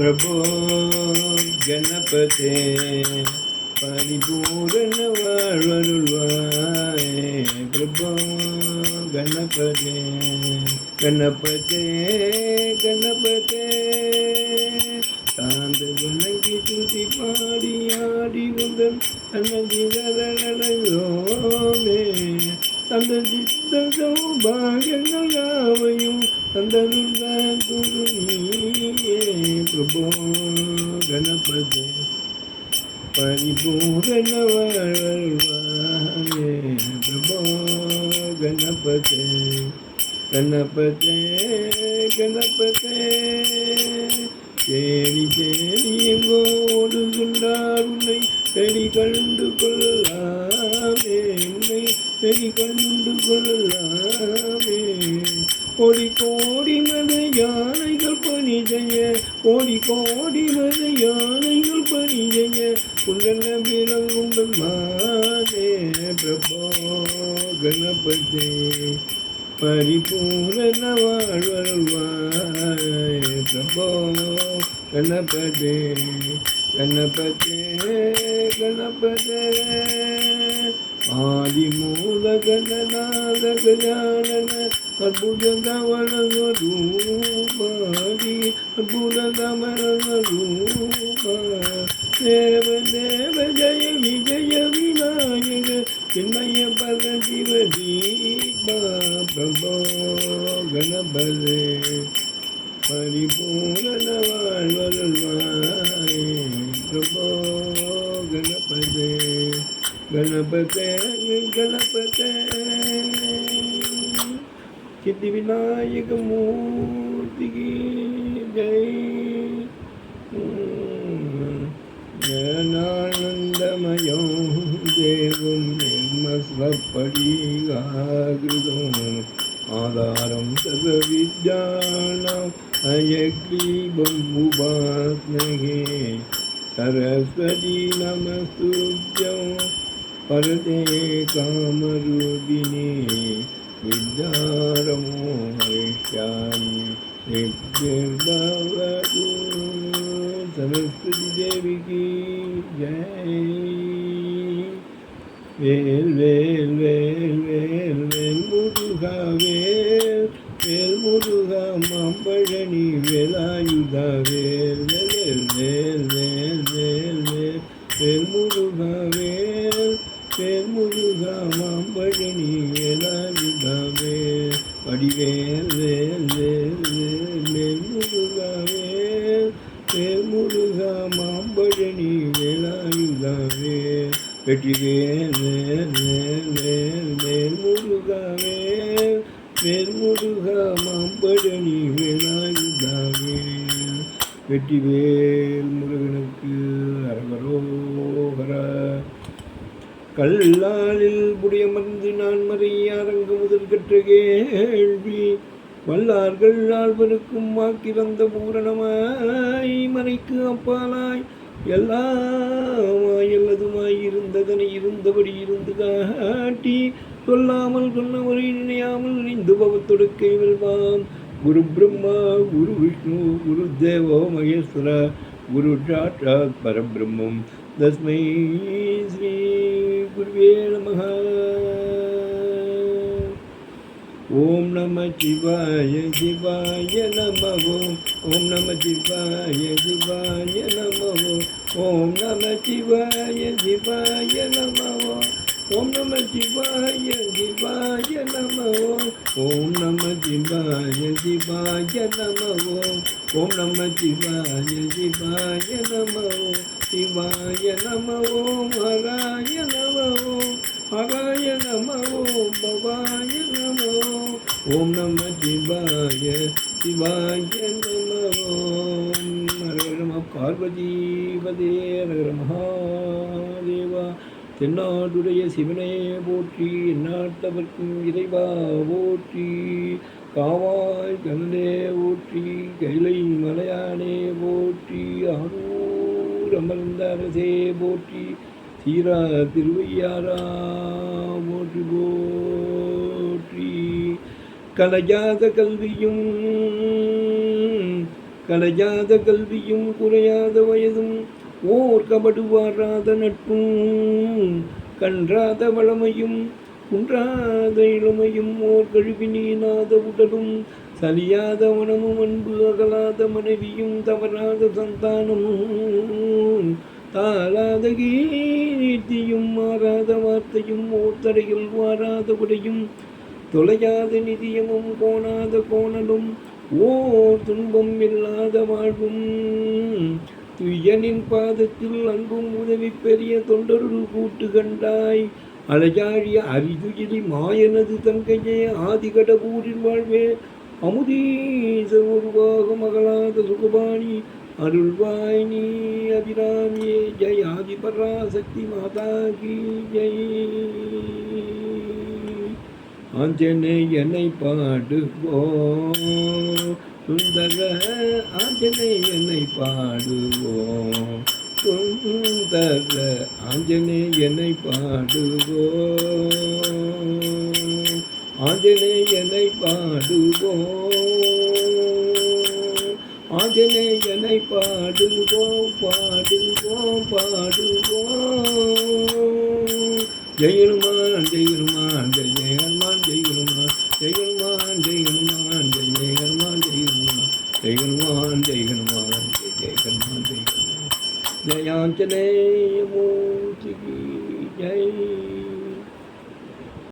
பிரபோ கணபதே பரிபூரண வாழ்வருள்வாய். பிரபோ கணபதே கணபதே கணபதே. தாந்த வணங்கி துதி பாடி ஆடி முதல் தனது நடந்தோமே. தந்த சித்த சௌபாகியங்கள் யாவையும் தந்தருந்த குரு நீயே பிரபோ கணபதே பரிபூரண வாழ்வாயே பிரபோ கணபதே கணபதே கணபதே தேடி தேடி எங்கோ ஓடுகின்றார் உன்னை தேடி கண்டு கொள்ளலாமே உன்னை தேடி கண்டு கொள்ளலாமே கோடி கோடி மத யானைகள் பணி செய்ய. கோடி கோடி மத யானைகள் பணி செய்ய. உள்ள விலங்குங்கள் மாதே. பிரபோ கணபதே. பரிபூரண வாழ்வருள்வாய் பிரபோ கணபதே. கணபதே கணபதே. ஆதிமூல கணநாத கஜானன அற்புத கவலங்க ரூபாதி அற்புத கமலங்க ரூபா தேவ தேவ ஜய விஜய விநாயக சின்மய பத சிவ தீபா பிரபோ கணபதே பரிபூரண வாழ்வருள்வாய் गणपत गणपते सिद्धि विनायक मूर्ति की जय जनानन्दमयो देवं निर्मस्वपडीगाकृतम् आधारं सर्वविद्यानाम् अयग्रीबम्बुभास्महे सरस्वती नमस्तुभ्यौ நமஸ்துப்யம் பரதே காமரூபிணி வித்யாரமோ ஹரிஷ்யாமி சித்திர்பவது சரஸ்வதி தேவிக்கு ஜெய் வேல் வேல் வேல் வேல் வேல் முருகா வேல் வேல் முருகா மாம்பழனி வேலாயுதா வேல் வேல் வேல் வேல் வேல் வேல் வேல் முருகா வேல் வேல் முருகா மாம்பழனி வேலாயுதா வேல் வடிவேல் வேல் வேல் வேல் வேல் முருகா வேல் வேல் முருகா மாம்பழனி வேல் வேல் வேல் வேல் வேல் வேல் முருகா முருகனுக்கு அரவரோ கல்லாலில் புடியமர்ந்து நான் மறை அரங்கு முதல் கற்ற கேள்வி வல்லார்கள் ஆழ்வருக்கும் வாக்கிறந்த பூரணமாய் மறைக்கு அப்பாலாய் எல்லாமாய் எல்லதுமாய் இருந்ததனை இருந்தபடி இருந்து காட்டி சொல்லாமல் சொன்னவரை நினையாமல் நினைந்து பவத்தொடுக்கை வெல்வாம். குரு பிரம்மா குரு விஷ்ணு குரு தேவோ மகேஸ்வர குரு சாட்சாத் பரபிரம்மம் தஸ்மை ஸ்ரீ குருவே நமः ஓம் நம சிவாய சிவாய நம ஓம் ஓம் நம சிவாய சிவாய நம ஓம் ஓம் நம சிவாய சிவாய நம ஓம் ஓம் நம சிவாய சிவாய நம ஓம் ஓம் நம சிவாய சிவாய நம ஓம் ஓம் நம சிவாய சிவாய நம ஓம் சிவாய நம ஹராய நம ஓம் ஹராய நம ஓம் பவாய நம ஓம் ஓம் நம சிவாய சிவாய நம ஓம் ஹர நம பார்வதி பதே மகாதேவா. தென்னாடுடைய சிவனே போற்றி நாட்டவர்க்கும் இறைவா போற்றி. காவாய் கனலே ஓற்றி கைலை மலையானே போற்றி ஆரூர் அமர்ந்த அரசே போற்றி சீரா திருவையாரா போற்றி போற்றி கலையாத கல்வியும் கலையாத கல்வியும் குறையாத வயதும் ஓர் கபடுவாராத நட்பும் கன்றாத வளமையும் குன்றாத இளமையும் ஓர் கழுவி உடலும் சலியாத மனமும் அன்பு அகலாத மனைவியும் தவறாத சந்தானமும் தாளாத கீர்த்தியும் மாறாத வார்த்தையும் ஓர் வாராத உடையும். தொலையாத நிதியமும் கோணாத கோணலும் ஓர் துன்பம் இல்லாத வாழ்வும். துயனின் பாதத்தில் அன்பும் உதவி பெரிய தொண்டருள் கூட்டு கண்டாய். அழகாழிய அரிதுயிலி மாயனது தங்கையே ஆதிகடபூரில் வாழ்வே அமுதீச உருவாக மகளாத சுகபாணி. அருள்வாயினி அபிராமியே ஜெய் ஆதிபராசக்தி மாதா கி ஜெய் என்னை பாடுவோ சுந்தர ஆஞ்சநேயனை பாடுவோம் சுந்தர ஆஞ்சநேயனை பாடுவோம் ஆஞ்சநேயனை பாடுவோம் ஆஞ்சநேயனை பாடுவோம் பாடுவோம் பாடுவோம் ஜெயருமான் ஜெயருமான் ஜெய ஹனுமான் ஜெயருமான் ஜெயருமான் ஜெயருமான் ஜெய ஹனுமான் ஜெயருமான் ஜெயருமான் ஜெயருமான் ஜெய ஹனுமான் ஜெயருமான் ஜயாஞ்சனேய மூர்த்திக்கு ஜெய்